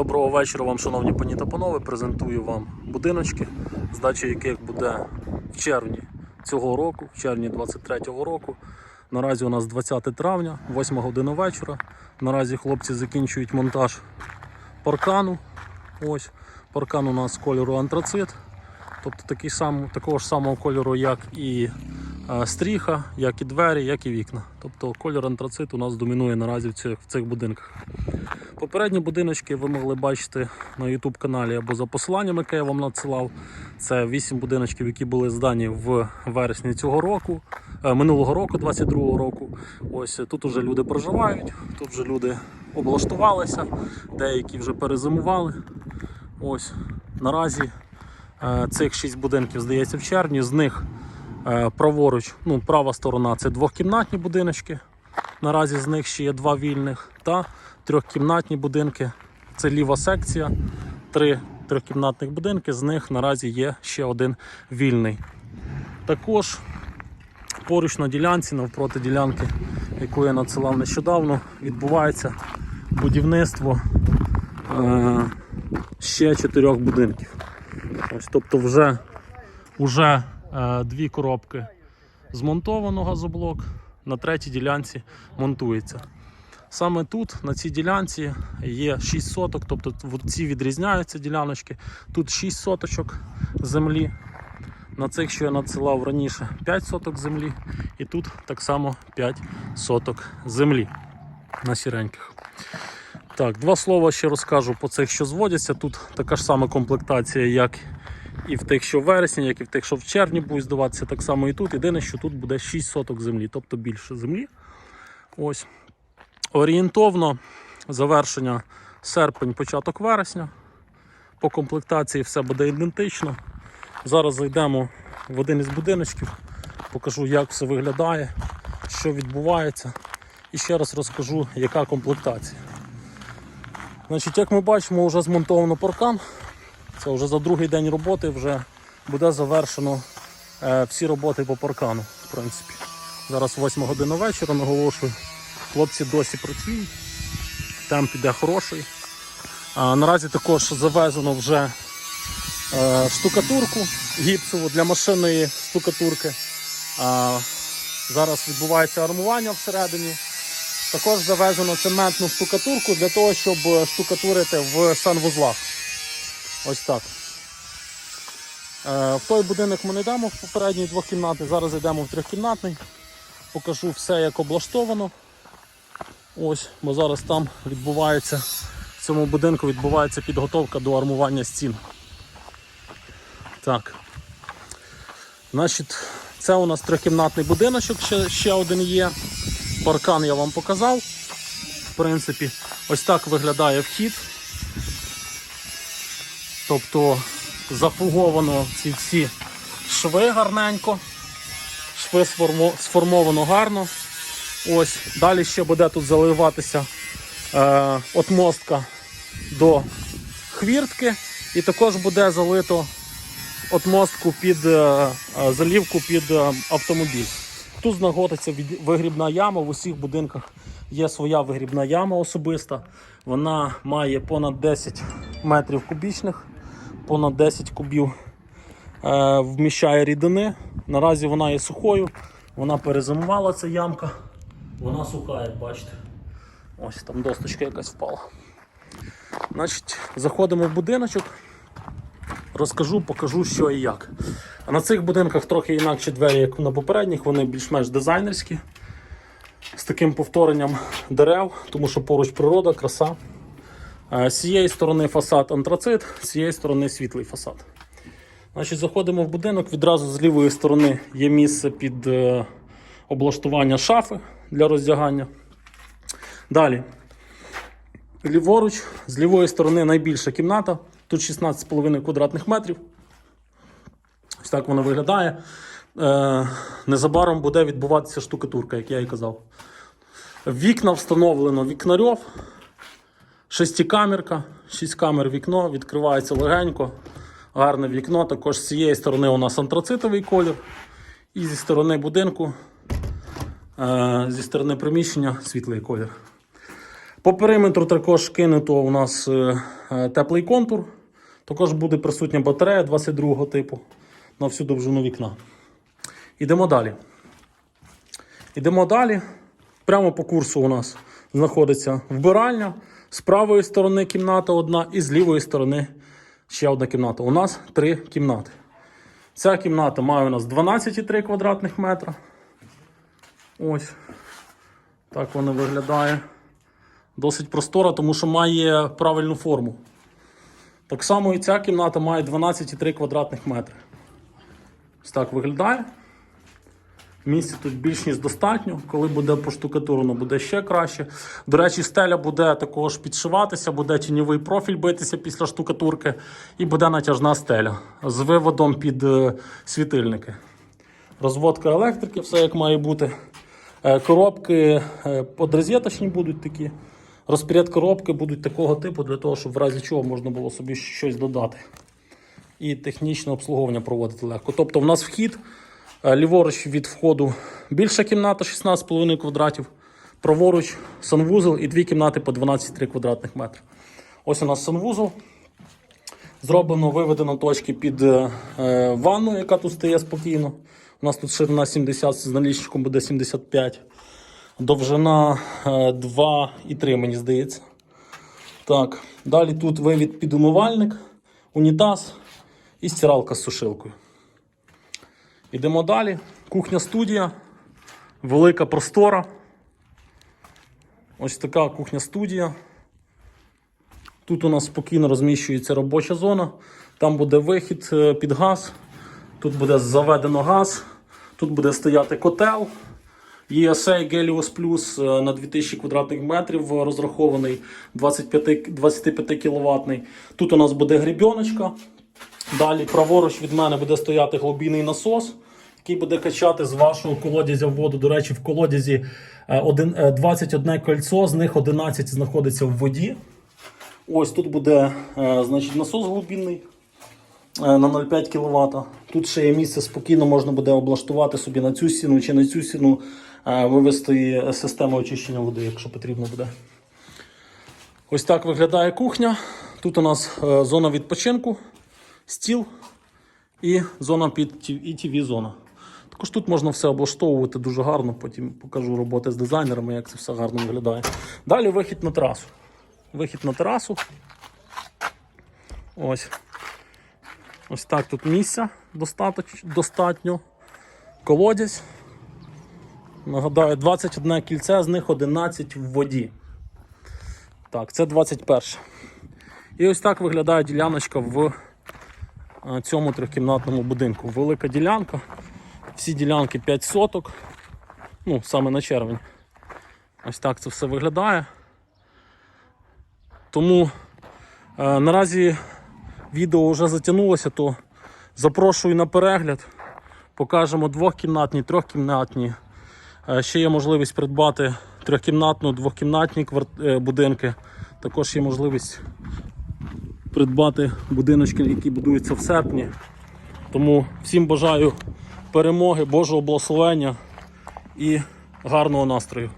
Доброго вечора вам, шановні пані та панове. Презентую вам будиночки, здача яких буде в червні цього року, в червні 23-го року. Наразі у нас 20 травня, 8 година вечора. Наразі хлопці закінчують монтаж паркану. Ось паркан у нас кольору антрацит, тобто такий сам, такого ж самого кольору, як і стріха, як і двері, як і вікна. Тобто кольор антрацит у нас домінує наразі в цих, в цих будинках. Попередні будиночки ви могли бачити на YouTube каналі або за посиланням, яке я вам надсилав. Це 8 будиночків, які були здані в вересні цього року, е, минулого року, 22-го року. Ось тут уже люди проживають, тут вже люди облаштувалися, деякі вже перезимували. Ось наразі е, цих 6 будинків здається в червні. З них е, праворуч, ну, права сторона це двохкімнатні будиночки. Наразі з них ще є два вільних та трьохкімнатні будинки. Це ліва секція. Три трьохкімнатних будинки, з них наразі є ще один вільний. Також поруч на ділянці, навпроти ділянки, яку я надсилав нещодавно, відбувається будівництво е- ще чотирьох будинків. Ось, тобто вже, вже е- дві коробки змонтовано газоблок, на третій ділянці монтується. Саме тут, на цій ділянці, є 6 соток, тобто ці відрізняються діляночки. Тут 6 соточок землі. На цих, що я надсилав раніше, 5 соток землі. І тут так само 5 соток землі на сіреньких. Так, два слова ще розкажу по цих, що зводяться. Тут така ж сама комплектація, як і в тих, що в вересні, як і в тих, що в червні будуть здаватися, так само і тут. Єдине, що тут буде 6 соток землі, тобто більше землі. Ось. Орієнтовно завершення серпень, початок вересня. По комплектації все буде ідентично. Зараз зайдемо в один із будиночків, покажу, як все виглядає, що відбувається. І ще раз розкажу, яка комплектація. Значить, Як ми бачимо, вже змонтовано паркан. Це вже за другий день роботи вже буде завершено е, всі роботи по паркану. В принципі. Зараз 8 година вечора, наголошую. Хлопці досі працюють, темп іде хороший. А, наразі також завезено вже е, штукатурку гіпсову для машинної штукатурки. А, зараз відбувається армування всередині. Також завезено цементну штукатурку для того, щоб штукатурити в санвузлах. Ось так. Е, в той будинок ми не йдемо в попередній двохкімнатний, зараз йдемо в трьохкімнатний. Покажу все, як облаштовано. Ось, бо зараз там відбувається, в цьому будинку відбувається підготовка до армування стін. Так. Значить, це у нас трьохкімнатний будиночок, ще, ще один є. Паркан я вам показав. В принципі, ось так виглядає вхід. Тобто зафуговано ці всі шви гарненько. Шви сформовано гарно. Ось, далі ще буде тут заливатися е, отмостка до хвіртки, і також буде залито отмостку під е, е, залівку під е, автомобіль. Тут знаходиться вигрібна яма. В усіх будинках є своя вигрібна яма особиста. Вона має понад 10 метрів кубічних, понад 10 кубів е, вміщає рідини. Наразі вона є сухою, вона перезимувала ця ямка. Вона суха, як бачите. Ось там досточка якась впала. Значить, заходимо в будиночок, розкажу, покажу, що і як. А на цих будинках трохи інакші двері, як на попередніх, вони більш-менш дизайнерські, з таким повторенням дерев, тому що поруч природа, краса. Е, З цієї сторони фасад антрацит, з цієї сторони світлий фасад. Значить, Заходимо в будинок, відразу з лівої сторони є місце під е, облаштування шафи для роздягання. Далі. Ліворуч, з лівої сторони найбільша кімната. Тут 16,5 квадратних метрів. Ось так воно виглядає. Е, незабаром буде відбуватися штукатурка, як я і казав. Вікна встановлено вікнарьов. Шестикамерка, 6 камер вікно, відкривається легенько. Гарне вікно. Також з цієї сторони у нас антрацитовий колір. І зі сторони будинку, е, зі сторони приміщення світлий колір. По периметру також кинуто у нас е, е, теплий контур. Також буде присутня батарея 22 типу на всю довжину вікна. Йдемо далі. Йдемо далі. Прямо по курсу у нас знаходиться вбиральня. З правої сторони кімната одна і з лівої сторони ще одна кімната. У нас три кімнати. Ця кімната має у нас 12,3 квадратних метра. Ось. Так вона виглядає. Досить простора, тому що має правильну форму. Так само і ця кімната має 12,3 квадратних метри. Ось так виглядає. Місця тут більш ніж достатньо. Коли буде поштукатурено, буде ще краще. До речі, стеля буде також підшиватися, буде тіньовий профіль битися після штукатурки, і буде натяжна стеля з виводом під е, світильники. Розводка електрики, все як має бути. Е, Коробки е, подрозеточні будуть такі. Розпоряд коробки будуть такого типу, для того, щоб в разі чого можна було собі щось додати. І технічне обслуговування проводити легко. Тобто, в нас вхід ліворуч від входу більша кімната 16,5 квадратів, праворуч санвузол і дві кімнати по 12,3 квадратних метри. Ось у нас санвузол. Зроблено, виведено точки під е, е, ванну, яка тут стає спокійно. У нас тут ширина 70, з налічником буде 75. Довжина е, 2,3, мені здається. Так, далі тут вивід під умивальник, унітаз і стиралка з сушилкою. Йдемо далі. Кухня-студія, велика простора. Ось така кухня-студія. Тут у нас спокійно розміщується робоча зона. Там буде вихід е, під газ. Тут буде заведено газ. Тут буде стояти котел. ESA Helios Plus на 2000 квадратних метрів е, розрахований 25, 25 кВт. Тут у нас буде грібіночка. Далі праворуч від мене буде стояти глибинний насос, який буде качати з вашого колодязя в воду. До речі, в колодязі е, один- е, 21 кольцо, з них 11 знаходиться в воді. Ось тут буде е, значить, насос глибинний е, на 0,5 кВт. Тут ще є місце спокійно, можна буде облаштувати собі на цю стіну чи на цю стіну, е, вивести систему очищення води, якщо потрібно буде. Ось так виглядає кухня. Тут у нас е, зона відпочинку, стіл і зона під tv зона. Також тут можна все облаштовувати дуже гарно, потім покажу роботи з дизайнерами, як це все гарно виглядає. Далі вихід на терасу. Вихід на терасу. Ось. Ось так тут місця достатньо. Колодязь. Нагадаю, 21 кільце, з них 11 в воді. Так, це 21. І ось так виглядає діляночка в цьому трьохкімнатному будинку. Велика ділянка. Всі ділянки 5 соток. Ну, саме на червень. Ось так це все виглядає. Тому е, наразі відео вже затягнулося, то запрошую на перегляд. Покажемо двохкімнатні, трьохкімнатні. Е, ще є можливість придбати трьохкімнатну, двохкімнатні е, будинки. Також є можливість придбати будиночки, які будуються в серпні. Тому всім бажаю перемоги, Божого благословення і гарного настрою.